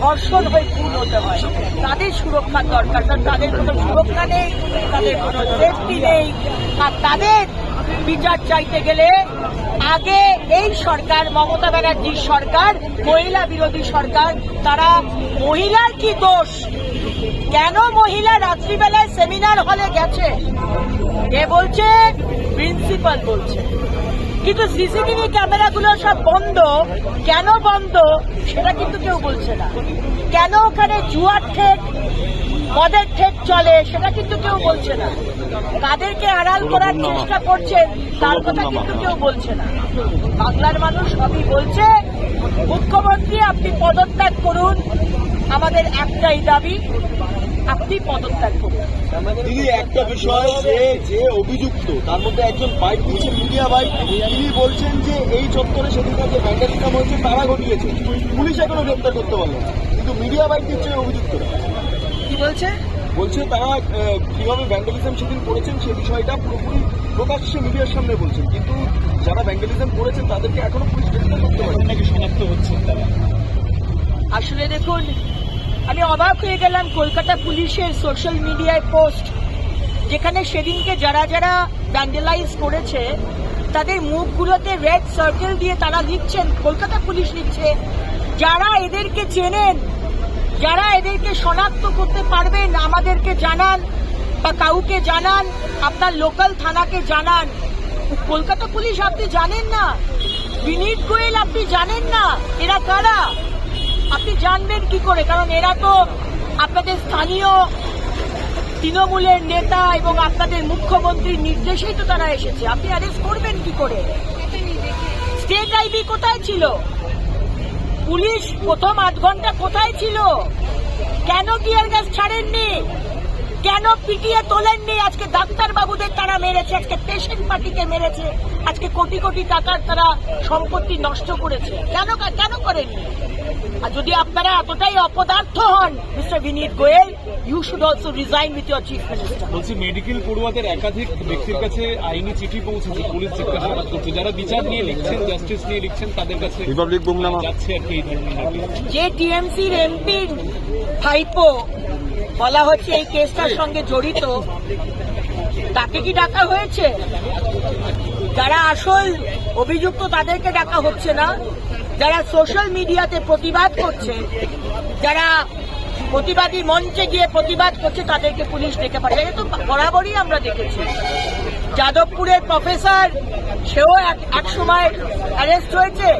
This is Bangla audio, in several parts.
ধর্ষণ হয়ে খুন হতে হয়। তাদের সুরক্ষার দরকার, কারণ তাদের কোনো সুরক্ষা নেই, তাদের কোনো সেফটি নেই। আর তাদের বিচার চাইতে গেলে আগে এই সরকার, মমতা ব্যানার্জির সরকার, মহিলা বিরোধী সরকার, তারা মহিলার কি দোষ? কেন মহিলা রাত্রিবেলায় সেমিনার হলে গেছে? কে বলছে? প্রিন্সিপাল বলছে। কিন্তু সিসিটিভি ক্যামেরাগুলো সব বন্ধ। কেন বন্ধ সেটা কিন্তু কেউ বলছে না। কেন ওখানে জুয়ার ঠেক মদের ঠেক চলে সেটা কিন্তু কেউ বলছে না। কাদেরকে আড়াল করার চেষ্টা করছেন তার কথা কিন্তু কেউ বলছে না। বাংলার মানুষ সবই বলছে মুখ্যমন্ত্রী আপনি পদত্যাগ করুন আমাদের একটাই দাবি আপনি পদত্যাগ করুন। দিদি একটা বিষয় যে যে অভিযুক্ত তার মধ্যে একজন বাইক দিয়েছে মিডিয়া বাইক তিনি বলছেন যে এই চত্বরে সেদিনকার যে ভ্যান্ডালিজম হয়েছে তারা ঘটিয়েছে। পুলিশ এখনও গ্রেপ্তার করতে পারল না। কিন্তু মিডিয়া বাইক দিচ্ছে অভিযুক্ত? কি বলছে? বলছে তারা কীভাবে ভ্যান্ডালিজম সেদিন করেছেন সে বিষয়টা পুরোপুরি প্রকাশ্যে মিডিয়ার সামনে বলছেন। কিন্তু যারা ভ্যান্ডালিজম করেছেন তাদেরকে এখনও পুলিশ গ্রেপ্তার করতে পারেন নাকি শনাক্ত হচ্ছে তারা? আসলে দেখুন, আমি অবাক হয়ে গেলাম কলকাতা পুলিশের সোশ্যাল মিডিয়ায় পোস্ট যেখানে সেদিনকে যারা যারা ভ্যান্ডেলাইজ করেছে, তাদের মুখগুলোতে রেড সার্কেল দিয়ে তারা লিখছেন, কলকাতা পুলিশ লিখছে, যারা এদেরকে চেনেন, যারা এদেরকে শনাক্ত করতে পারবেন, আমাদেরকে জানান বা কাউকে জানান, আপনার লোকাল থানাকে জানান। কলকাতা পুলিশ আপনি জানেন না, বিনীত গোয়েল আপনি জানেন না, এরা কারা? আপনি জানবেন কি করে? কারণ এরা তো আপনাদের স্থানীয় তৃণমূলের নেতা এবং আপনাদের মুখ্যমন্ত্রীর নির্দেশেই তো তারা এসেছে। আপনি অ্যারেস্ট করবেন কি করে? স্টেট আইবি কোথায় ছিল? পুলিশ প্রথম আধ ঘণ্টা কোথায় ছিল? কেন টিয়ার গ্যাস ছাড়েননি? কেন পিটিয়ে তোলেননি? আজকে ডাক্তার বাবুদের তারা মেরেছে আজকে পেশেন্ট পার্টিকে মেরেছে আজকে কোটি কোটি টাকার তারা সম্পত্তি নষ্ট করেছে। কেন কেন করেননি? আর যদি আপনারা এতটাই অপদার্থ হন mister Vineet Goel you should also resign with your chief minister বলছি মেডিকেল পড়ুয়াদের একাধিক ব্যক্তির কাছে আইনি চিঠি পৌঁছেছে পুলিশ জিজ্ঞাসাবাদ করছে। যারা বিচার নিয়ে লিখছেন জাস্টিস নিয়ে লিখছেন তাদের কাছে রিপাবলিক বুমনামা যাচ্ছে আর কি যে টিএমসির এমপির ভাইপো বলা হচ্ছে এই কেসটার সঙ্গে জড়িত। তাকে কি ডাকা হয়েছে? যারা আসল অভিযুক্ত তাদেরকে ডাকা হচ্ছে না। যারা সোশ্যাল মিডিয়াতে প্রতিবাদ করছে, যারা প্রতিবাদী মঞ্চে গিয়ে প্রতিবাদ করছে, তাদেরকে পুলিশ ডেকে পাঠায় এটা তো বরাবরই আমরা দেখেছি। যাদবপুরের প্রফেসর, সেও এক- সময় অ্যারেস্ট হয়েছে।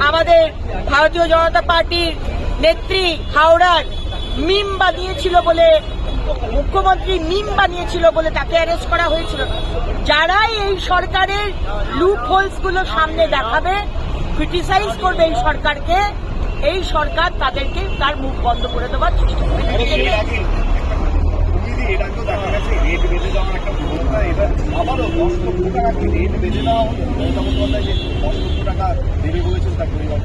আমাদের ভারতীয় জনতা পার্টির নেত্রী হাওড়ার মিম বানিয়েছিল বলে মুখ্যমন্ত্রী মিম বানিয়েছিল বলে তাকে অ্যারেস্ট করা হয়েছিল। যারাই এই সরকারের লুপ হোলসগুলো সামনে দেখাবে ক্রিটিসাইজ করবে এই সরকারকে এই সরকার তাদেরকে তার মুখ বন্ধ করে দেওয়ার চেষ্টা করবে। এর আগে দিদি এর আগেও দেখা গেছে রেট বেঁধে যাওয়ার একটা প্রবণতা এবার আবারও দশ লক্ষ টাকা কি রেট বেঁধে দেওয়া হলো? মমতা বন্দ্যোপাধ্যায় যে দশ লক্ষ টাকা দেবে বলেছেন তার পরিবার।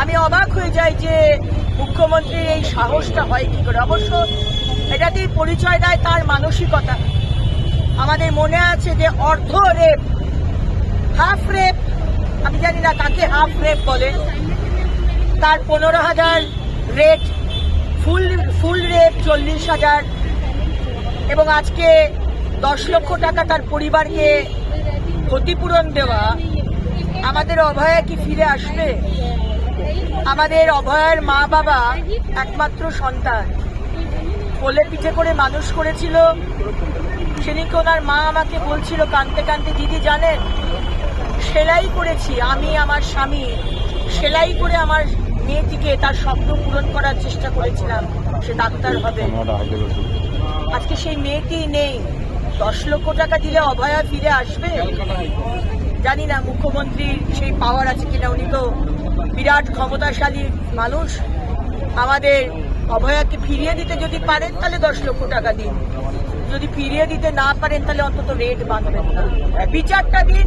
আমি অবাক হয়ে যাই যে মুখ্যমন্ত্রীর এই সাহসটা হয় কি করে। অবশ্য এটাতেই পরিচয় দেয় তার মানসিকতা। আমাদের মনে আছে যে অর্ধ রেপ হাফ রেপ আমি জানি না কাকে হাফ রেপ বলে। তার পনেরো হাজার রেট ফুল ফুল রেট চল্লিশ হাজার। এবং আজকে দশ লক্ষ টাকা তার পরিবারকে ক্ষতিপূরণ দেওয়া। আমাদের অভয়া কি ফিরে আসবে? আমাদের অভয়ের মা বাবা একমাত্র সন্তান। কোলে পিঠে করে মানুষ করেছিল। সেদিনকে ওনার মা আমাকে বলছিল, কানতে কানতে দিদি জানেন, সেলাই করেছি আমি আমার স্বামী। সেলাই করে আমার মেয়েটিকে তার স্বপ্ন পূরণ করার চেষ্টা করেছিলাম, সে ডাক্তার হবে। আজকে সেই মেয়েটি নেই। দশ লক্ষ টাকা দিলে অভয়া ফিরে আসবে? জানি না, মুখ্যমন্ত্রীর সেই পাওয়ার আছে কিনা উনি তো বিরাট ক্ষমতাশালী মানুষ, আমাদের অভয়াকে ফিরিয়ে দিতে যদি পারেন, তাহলে দশ লক্ষ টাকা দিন। যদি ফিরিয়ে দিতে না পারেন, তাহলে অন্তত রেট বাঁধবেন না। বিচারটা দিন।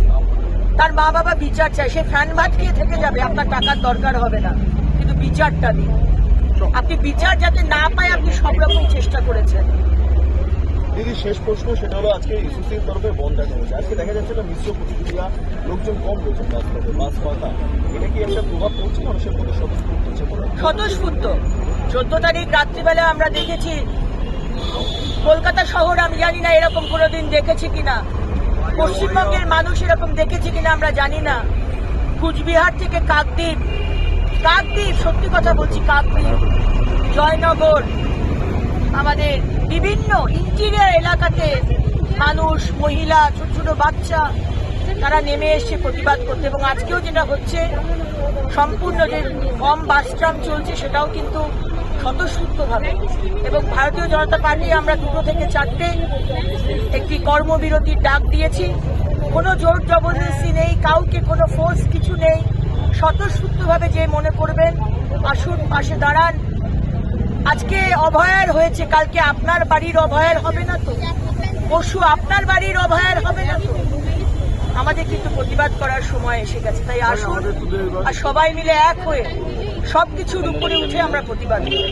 তার মা বাবা বিচার চায়, সে ফ্যান ভাত খেয়ে থেকে যাবে, আপনার টাকার দরকার হবে না। কিন্তু বিচারটা দিন। আপনি বিচার যাতে না পায়, আপনি সব রকম চেষ্টা করেছেন। দিদি শেষ প্রশ্ন সেটা হলো আজকে ইসিসির তরফে বন্ধ দেখা হয়েছে। আজকে দেখা যাচ্ছে একটা মিশ্র প্রতিক্রিয়া, লোকজন কম রয়েছে পথে, বাস ফাঁকা এটা কি একটা প্রভাব পড়ছে? মানুষের মধ্যে স্বতঃস্ফূর্ত হচ্ছে স্বতঃস্ফূর্ত। চোদ্দ তারিখ রাত্রিবেলা আমরা দেখেছি, কলকাতা শহর, আমি জানি না এরকম কোনোদিন দেখেছি কিনা। পশ্চিমবঙ্গের মানুষ এরকম দেখেছি কিনা আমরা জানি না। কুচবিহার থেকে কাকদ্বীপ। কাকদ্বীপ, সত্যি কথা বলছি, কাকদ্বীপ। জয়নগর, আমাদের বিভিন্ন ইন্টিরিয়ার এলাকাতে মানুষ, মহিলা, ছোট ছোট বাচ্চা, তারা নেমে এসে প্রতিবাদ করতে এবং আজকেও যেটা হচ্ছে, সম্পূর্ণ যে কম বাস ট্রাম চলছে সেটাও কিন্তু স্বতঃস্ফূর্তভাবে। এবং ভারতীয় জনতা পার্টি, আমরা দুটো থেকে চারটে একটি কর্মবিরতির ডাক দিয়েছি। কোনো জোর জবরদস্তি নেই, কাউকে কোনো ফোর্স কিছু নেই। স্বতঃস্ফূর্তভাবে যে মনে করবেন, আসুন, পাশে দাঁড়ান। আজকে অভয়ার হয়েছে কালকে আপনার বাড়ির অভয়ার হবে না তো? পশু আপনার বাড়ির অভয়ার হবে না তো? আমাদের কিন্তু প্রতিবাদ করার সময় এসে গেছে তাই আসুন আর সবাই মিলে এক হয়ে সবকিছুর উপরে উঠে আমরা প্রতিবাদ করি।